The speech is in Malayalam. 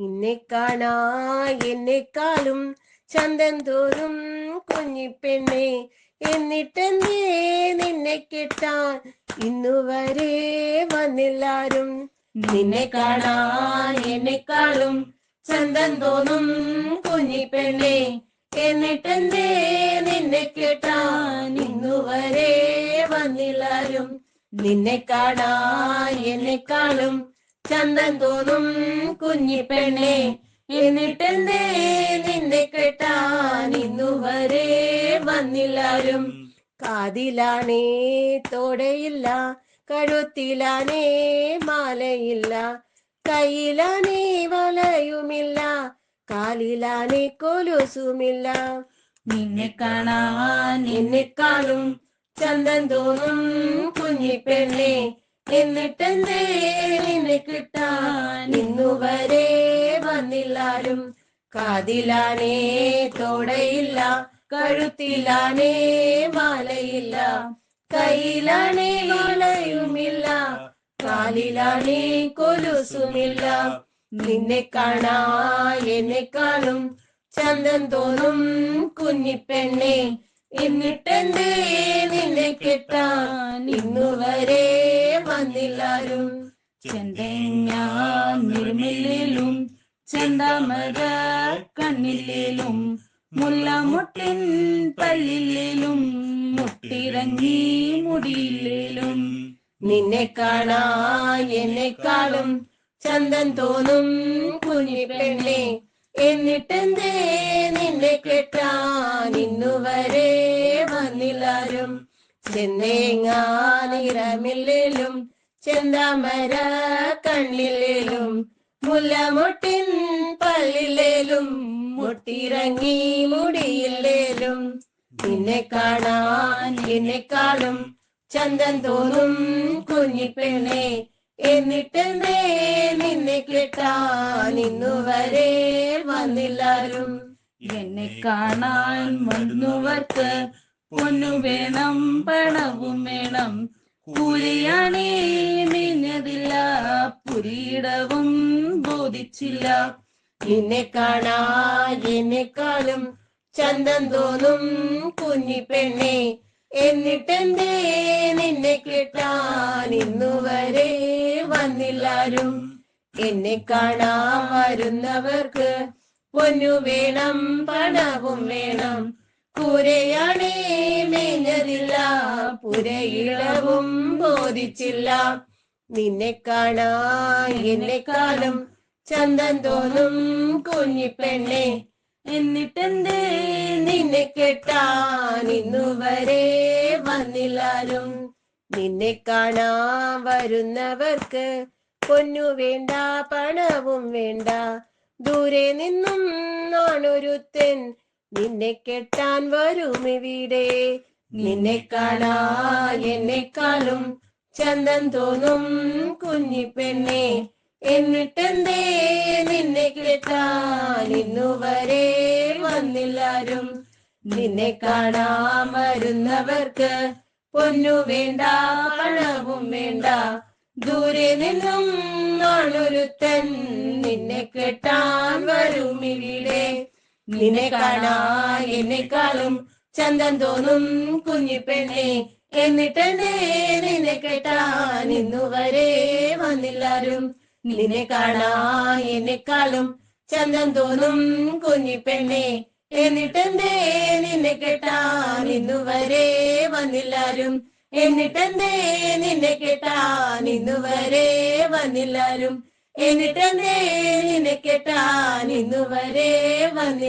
നിന്നെ കാണാ എന്നെക്കാളും ചന്തം തോന്നും കുഞ്ഞിപ്പെണ്ണെ എന്നിട്ടെന്നേ നിന്നെ കിട്ടാൻ? ഇന്നുവരെ വന്നില്ലാരും. നിന്നെ കാണാൻ എന്നെക്കാളും ചന്തം തോന്നും കുഞ്ഞിപ്പെണ്ണെ എന്നിട്ടെന്തേ നിന്നെ കേട്ടാൻ? ഇന്നുവരെ വന്നില്ലാരും. നിന്നെ കാണാൻ എന്നെക്കാളും ചന്തം തോന്നും കുഞ്ഞിപ്പെണ്ണെ എന്നിട്ടെന്തേ നിന്നെ കേട്ടാ നിന്നു വരെ വന്നില്ലാരും. കാതിലാണേ തോടയില്ല കഴുത്തിലാണേ മാലയില്ല. കയ്യിലാണേ വലയുമില്ല കാലിലാണേ കൊലുസുമില്ല. നിന്നെ കാണാൻ നിന്നെ കാണും ചന്തം തോന്നും കുഞ്ഞിപ്പെണ്ണെ എന്നിട്ടെന്തേ നിന്നെ കിട്ടാൻ? ഇന്നുവരെ വന്നില്ലാരും. കാതിലാനേ തോടയില്ല. കഴുത്തിലാനേ മാലയില്ല. കയ്യിലാണേ മാലയുമില്ല. കാലിലാണേ കൊലുസുമില്ല. നിന്നെ കാണാ എന്നെ കാണും. ചന്തം തോന്നും കുഞ്ഞിപ്പെണ്ണെ. എന്നിട്ടെന്തേ നിന്നെ കിട്ടാൻ ഇന്നുവരെ വന്നില്ലാരും? ചെന്തേങ്ങ നിർമ്മില്ലിലും ചെന്താമര കണ്ണില്ലിലും മുല്ലമുട്ടിൻ പല്ലില്ലിലും മുട്ടിറങ്ങി മുടിയില്ലിലും. നിന്നെ കാണാ എന്നെക്കാളും ചന്തം തോന്നും കുഞ്ഞിപ്പെണ്ണെ. എന്നിട്ടെന്തേ നിന്നെ കെട്ടാൻ ഇന്നുവരെ വന്നില്ലാരും? ചെന്നേങ്ങാനിറമില്ലിലും ചെന്താമര കണ്ണിലേലും മുല്ലമൊട്ടിൻ പല്ലിലേലും മുട്ടിറങ്ങി മുടിയില്ലേലും. നിന്നെ കാണാൻ എന്നെക്കാളും ചന്തം തോന്നും കുഞ്ഞിപ്പെണ്ണെ എന്നിട്ടെന്തേ നിന്നെ കിട്ടാൻ ഇന്നുവരെ വന്നില്ലാരും. എന്നെ കാണാൻ വന്നവർക്ക് പൊന്നു വേണം പണവും വേണം. പുലിയാണേ നിന്നതില്ല പുരിയിടവും ബോധിച്ചില്ല. നിന്നെ കാണാൻ എന്നെക്കാളും ചന്തം തോന്നും കുഞ്ഞി കുഞ്ഞിപ്പെണ്ണെ എന്നിട്ടെന്തേ നിന്നെ കിട്ടാൻ ഇന്നുവരെ വന്നില്ലാരും എന്നെ കാണാൻ വരുന്നവർക്ക് പൊന്നു വേണം പണവും വേണം. പുരയാണേ മേഞ്ഞതില്ല പുരയിളവും ബോധിച്ചില്ല. നിന്നെ കാണാ എന്നെക്കാളും ചന്തം തോന്നും കുഞ്ഞിപ്പെണ്ണെ. എന്നിട്ടെന്തേ നിന്നെ കെട്ടാൻ ഇന്നുവരെ വന്നില്ലാരും? നിന്നെ കാണാ വരുന്നവർക്ക് പൊന്നു വേണ്ട പണവും വേണ്ട. ദൂരെ നിന്നും നാണൊരുത്തൻ നിന്നെ കെട്ടാൻ വരും ഇവിടെ. നിന്നെ കാണാൻ എന്നെക്കാളും ചന്തം തോന്നും കുഞ്ഞിപ്പെണ്ണെ എന്നിട്ടെന്തേ നിന്നെ കെട്ടാൻ ഇന്നുവരെ വന്നില്ലാരും. നിന്നെ കാണാൻ വരുന്നവർക്ക് പൊന്നു വേണ്ട പണവും വേണ്ട. ദൂരെ നിന്നും നാളൊരുത്തൻ നിന്നെ കെട്ടാൻ ഇവിടെ. നിന്നെ കാണാൻ എന്നെക്കാളും ചന്തം തോന്നും കുഞ്ഞിപ്പെണ്ണെ എന്നിട്ടെന്തേ നിന്നെ കേട്ടാൻ ഇന്നുവരെ വന്നില്ലാരും. നിന്നെ കാണാൻ എന്നെക്കാളും ചന്തം തോന്നും കുഞ്ഞിപ്പെണ്ണെ എന്നിട്ടെന്തേ നിന്നെ കേട്ടാൻ ഇന്നുവരെ വന്നില്ലാരും? എന്നിട്ടെന്തേ നിന്നെ കേട്ടാൻ ഇന്നുവരെ വന്നില്ലാരും? എന്നിട്ടെന്തേ നിന്നെ കേട്ടാൻ ഇന്നുവരെ വന്നില്ല